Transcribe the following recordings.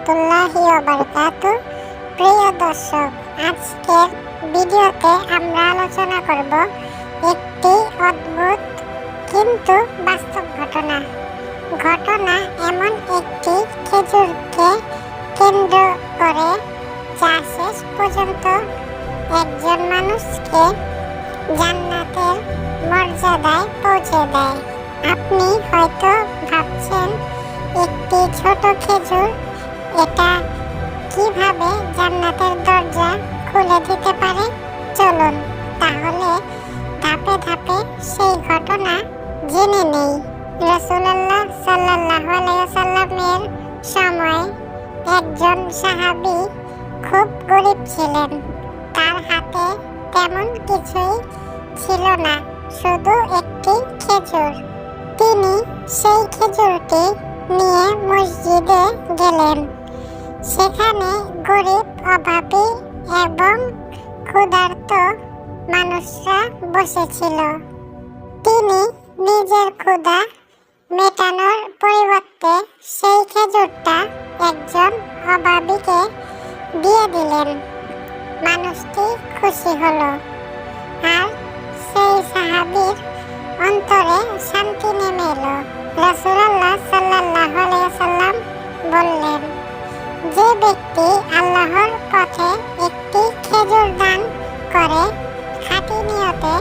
রহমতুল্লাহি বারকাত প্রিয় দর্শক, আজকের ভিডিওতে আমরা আলোচনা করব একটি অদ্ভুত কিন্তু বাস্তব ঘটনা। ঘটনা এমন একটি খেজুরকে কেন্দ্র পর্যন্ত একজন মানুষকে জান্নাতের মর্যাদায় আপনি হয়তো ভাবছেন, একটি ছোট খেজুর এটা কীভাবে জান্নাতের দরজা খুলে দিতে পারে? চলুন তাহলে ধাপে ধাপে সেই ঘটনা জেনে নেই। রসুল্লাহ সাল্লাহ সাল্লামের সময় একজন সাহাবী খুব গরিব ছিলেন। তার হাতে তেমন কিছুই ছিল না, শুধু একটি খেজুর। তিনি সেই খেজুরটি নিয়ে মসজিদে গেলেন। সেখানে গরিব, অভাবী এবং ক্ষুধার্ত মানুষরা বসেছিল। তিনি নিজের ক্ষুধা মেটানোর পরিবর্তে সেই খেজুরটা একজন অভাবীকে দিয়ে দিলেন। মানুষটি খুশি হলো। আর সেই সাহাবীর অন্তরে শান্তি নেমে এলো। রাসূলুল্লাহ সাল্লাল্লাহু ব্যক্তি আল্লাহর পথে একটি খেজুর দান করে। খাঁটি নিয়তে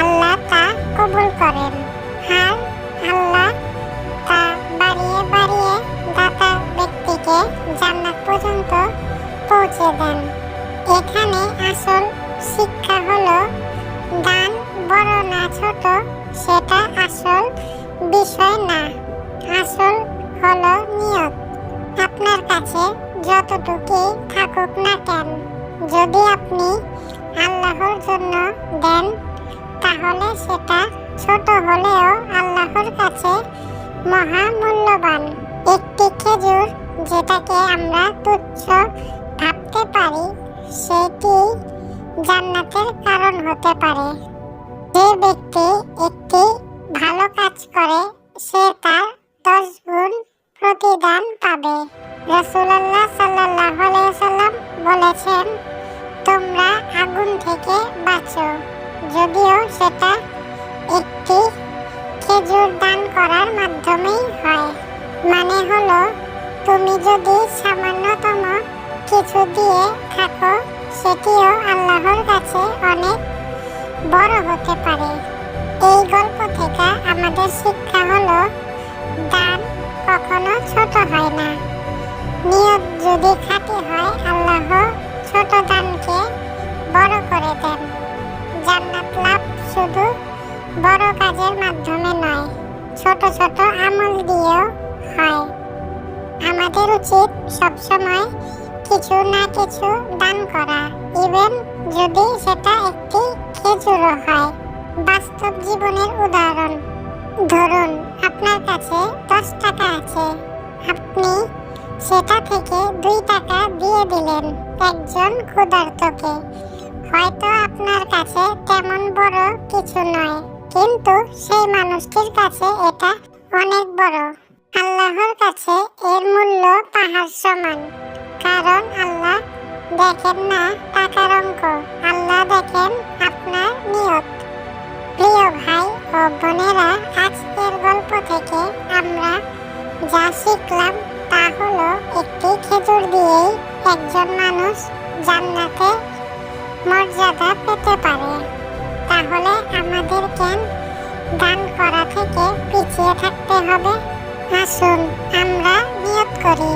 আল্লাহ তা কবুল করেন। আর আল্লাহ তা বাড়িয়ে বাড়িয়ে দাতা ব্যক্তিকে জান্নাত পর্যন্ত পৌঁছে দেন। এখানে আসল শিক্ষা হলো, দান বড় না ছোট, সেটা আসল বিষয় না। আসল হলো নিয়ত। আপনার কাছে যতটুকু থাকুক না কেন, যদি আপনি আল্লাহর জন্য দেন, তাহলে সেটা ছোট হলেও আল্লাহর কাছে মহা মূল্যবান একটি খেজুর যেটাকে আমরা তুচ্ছ ভাবতে পারি, সেটি জান্নাতের কারণ হতে পারে। যে ব্যক্তি একটি ভালো কাজ করে, সে তার প্রতিদান পাবে। রসুল্লাহ সাল্লাহ সাল্লাম বলেছেন, তোমরা আগুন থেকে বাঁচো। যদিও সেটা একটি খেজুর দান করার মাধ্যমেই হয়। মানে হলো, তুমি যদি সামান্যতম কিছু দিয়ে থাকো, সেটিও আল্লাহর কাছে অনেক বড় হতে পারে। এই গল্প থেকে আমাদের শিক্ষা ছোট হয় না। নিয়ত যদি খাঁটি হয়, আল্লাহ ছোট দানকে বড় করে দেন। জান্নাত লাভ শুধু বড় কাজের মাধ্যমে নয়, ছোট ছোট আমল দিয়েও হয়। আমাদের উচিত সবসময় কিছু না কিছু দান করা। ইভেন যদি সেটা একটি খেজুরও হয়, বাস্তব জীবনের উদাহরণ। ধরুন, আপনার কাছে দশ টাকা আছে। আপনি সেটা থেকে দুই টাকা দিয়ে দিলেন একজন ক্ষুধার্তকে। হয়তো আপনার কাছে তেমন বড় কিছু নয়, কিন্তু সেই মানুষটির কাছে এটা অনেক বড়। আল্লাহর কাছে এর মূল্য পাহাড় সমান, কারণ আল্লাহ দেখেন না টাকার অঙ্ক। আল্লাহ দেখেন একজন মানুষ জান্নাতে মর্যাদা পেতে পারে। তাহলে আমাদের কেন দান করা থেকে পিছিয়ে থাকতে হবে। আসুন আমরা নিয়ত করি।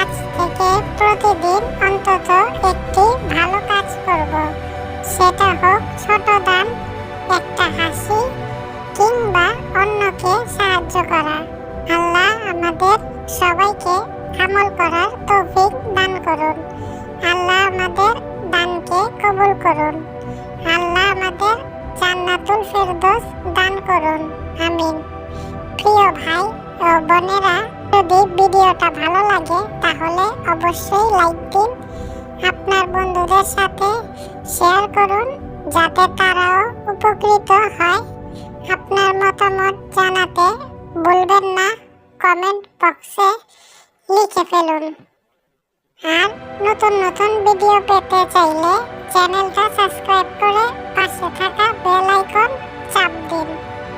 আজ থেকে প্রতিদিন অন্তত একটি ভালো কাজ করব। সেটা হোক ছোট দান, একটা হাসি কিংবা অন্যকে সাহায্য করা। আল্লাহ আমাদের সবাইকে আমল করার তৌফিক প্রিয় ভাই ও বোনেরা, যদি ভিডিওটা ভালো লাগে, তাহলে অবশ্যই লাইক দিন। আপনার বন্ধুদের সাথে শেয়ার করুন, যাতে তারাও উপকৃত হয়। আপনার মতামত জানাতে ভুলবেন না কমেন্ট বক্সে লিখে ফেলুন। আর নতুন নতুন ভিডিও পেতে চাইলে চ্যানেলটা সাবস্ক্রাইব করে পাশে থাকা বেল আইকন চাপ দিন।